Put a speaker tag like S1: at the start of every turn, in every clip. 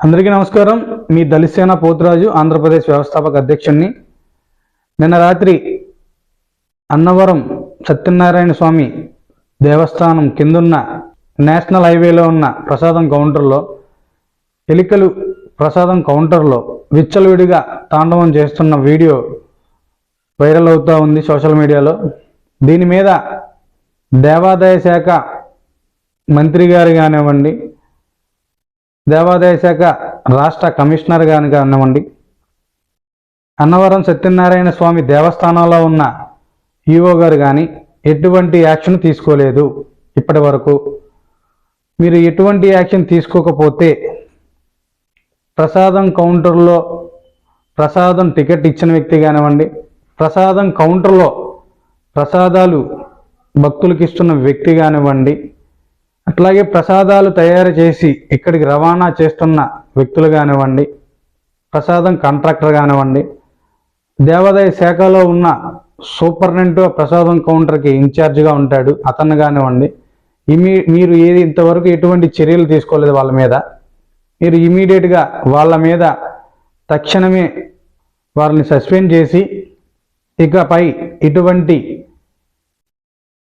S1: అందరికీ నమస్కారం. మీ దళిసేన పోతురాజు ఆంధ్రప్రదేశ్ వ్యవస్థాపక అధ్యక్షుడిని నిన్న రాత్రి అన్నవరం సత్యనారాయణ స్వామి దేవస్థానం కిందున్న నేషనల్ హైవేలో ఉన్న ప్రసాదం కౌంటర్లో ఎలికలు ప్రసాదం కౌంటర్లో విచ్చలవిడిగా తాండవం చేస్తున్న వీడియో వైరల్ అవుతూ ఉంది సోషల్ మీడియాలో. దీని మీద దేవాదాయ శాఖ మంత్రి గారు కానివ్వండి దేవాదాయ శాఖ రాష్ట్ర కమిషనర్ గాని కానివ్వండి అన్నవరం సత్యనారాయణ స్వామి దేవస్థానంలో ఉన్న ఈఓ గారు కానీ ఎటువంటి యాక్షన్ తీసుకోలేదు ఇప్పటి వరకు. మీరు ఎటువంటి యాక్షన్ తీసుకోకపోతే ప్రసాదం కౌంటర్లో ప్రసాదం టికెట్ ఇచ్చిన వ్యక్తి కానివ్వండి ప్రసాదం కౌంటర్లో ప్రసాదాలు భక్తులకు ఇస్తున్న వ్యక్తి కానివ్వండి అట్లాగే ప్రసాదాలు తయారు చేసి ఇక్కడికి రవాణా చేస్తున్న వ్యక్తులు కానివ్వండి ప్రసాదం కాంట్రాక్టర్ కానివ్వండి దేవాదాయ శాఖలో ఉన్న సూపర్నెంట్ ప్రసాదం కౌంటర్కి ఇన్ఛార్జ్గా ఉంటాడు అతను కానివ్వండి. ఇమీ మీరు ఏది ఇంతవరకు ఎటువంటి చర్యలు తీసుకోలేదు వాళ్ళ మీద. మీరు ఇమీడియట్గా వాళ్ళ మీద తక్షణమే వాళ్ళని సస్పెండ్ చేసి ఇకపై ఇటువంటి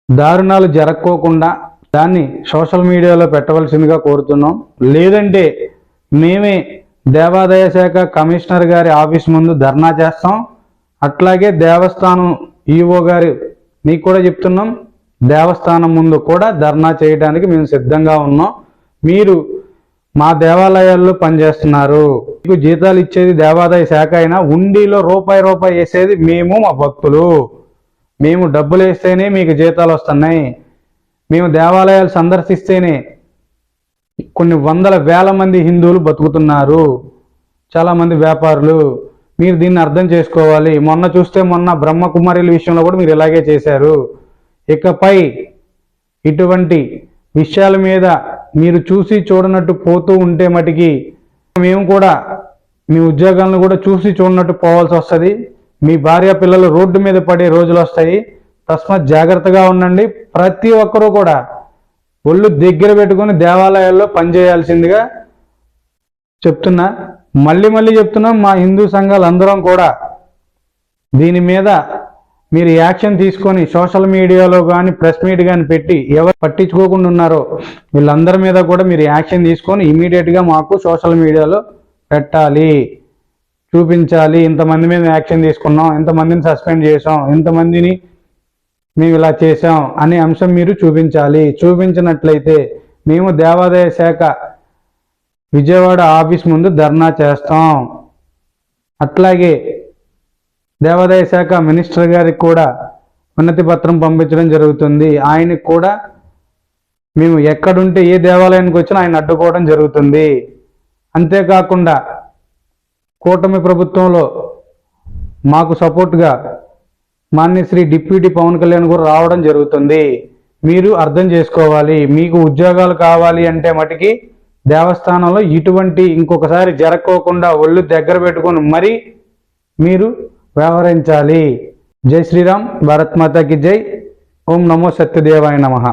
S1: దారుణాలు జరక్కోకుండా దాన్ని సోషల్ మీడియాలో పెట్టవలసిందిగా కోరుతున్నాం. లేదంటే మేమే దేవాదాయ శాఖ కమిషనర్ గారి ఆఫీస్ ముందు ధర్నా చేస్తాం. అట్లాగే దేవస్థానం ఈఓ గారు మీకు కూడా చెప్తున్నాం దేవస్థానం ముందు కూడా ధర్నా చేయడానికి మేము సిద్ధంగా ఉన్నాం. మీరు మా దేవాలయాల్లో పనిచేస్తున్నారు. మీకు జీతాలు ఇచ్చేది దేవాదాయ శాఖ అయినా ఉండిలో రూపాయి రూపాయి వేసేది మేము మా భక్తులు. మేము డబ్బులు వేస్తేనే మీకు జీతాలు వస్తున్నాయి. మేము దేవాలయాలు సందర్శిస్తేనే కొన్ని వందల వేల మంది హిందువులు బతుకుతున్నారు. చాలామంది వ్యాపారులు మీరు దీన్ని అర్థం చేసుకోవాలి. మొన్న చూస్తే మొన్న బ్రహ్మకుమారిల విషయంలో కూడా మీరు ఇలాగే చేశారు. ఇకపై ఇటువంటి విషయాల మీద మీరు చూసి చూడనట్టు పోతూ ఉంటే మటుకి మేము కూడా మీ ఉద్యోగాలను కూడా చూసి చూడనట్టు పోవాల్సి వస్తుంది. మీ భార్య పిల్లలు రోడ్డు మీద పడే రోజులు వస్తాయి. తస్మాత్ జాగ్రత్తగా ఉండండి. ప్రతి ఒక్కరూ కూడా ఒళ్ళు దగ్గర పెట్టుకొని దేవాలయాల్లో పనిచేయాల్సిందిగా చెప్తున్నా. మళ్ళీ మళ్ళీ చెప్తున్నాం మా హిందూ సంఘాలు అందరం కూడా దీని మీద మీరు యాక్షన్ తీసుకొని సోషల్ మీడియాలో కానీ ప్రెస్ మీట్ కానీ పెట్టి ఎవరు పట్టించుకోకుండా ఉన్నారో వీళ్ళందరి మీద కూడా మీరు యాక్షన్ తీసుకొని ఇమీడియట్గా మాకు సోషల్ మీడియాలో పెట్టాలి. చూపించాలి. ఇంతమంది మీద యాక్షన్ తీసుకున్నాం. ఇంతమందిని సస్పెండ్ చేసాం ఇంతమందిని మేము ఇలా చేసాం అనే అంశం మీరు చూపించాలి. చూపించినట్లయితే మేము దేవాదాయ శాఖ విజయవాడ ఆఫీస్ ముందు ధర్నా చేస్తాం. అట్లాగే దేవాదాయ శాఖ మినిస్టర్ గారికి కూడా ఉన్నతి పత్రం పంపించడం జరుగుతుంది. ఆయనకి కూడా మేము ఎక్కడుంటే ఏ దేవాలయానికి వచ్చినా ఆయన అడ్డుకోవడం జరుగుతుంది. అంతేకాకుండా కూటమి ప్రభుత్వంలో మాకు సపోర్ట్గా మాన్యశ్రీ డిప్యూటీ పవన్ కళ్యాణ్ కూడా రావడం జరుగుతుంది. మీరు అర్థం చేసుకోవాలి. మీకు ఉద్యోగాలు కావాలి అంటే మటుకి దేవస్థానంలో ఇటువంటి ఇంకొకసారి జరక్కోకుండా ఒళ్ళు దగ్గర పెట్టుకొని మరీ మీరు వ్యవహరించాలి. జై శ్రీరామ్ భారత్ మాతాకి జై. ఓం నమో సత్యదేవాయ నమః.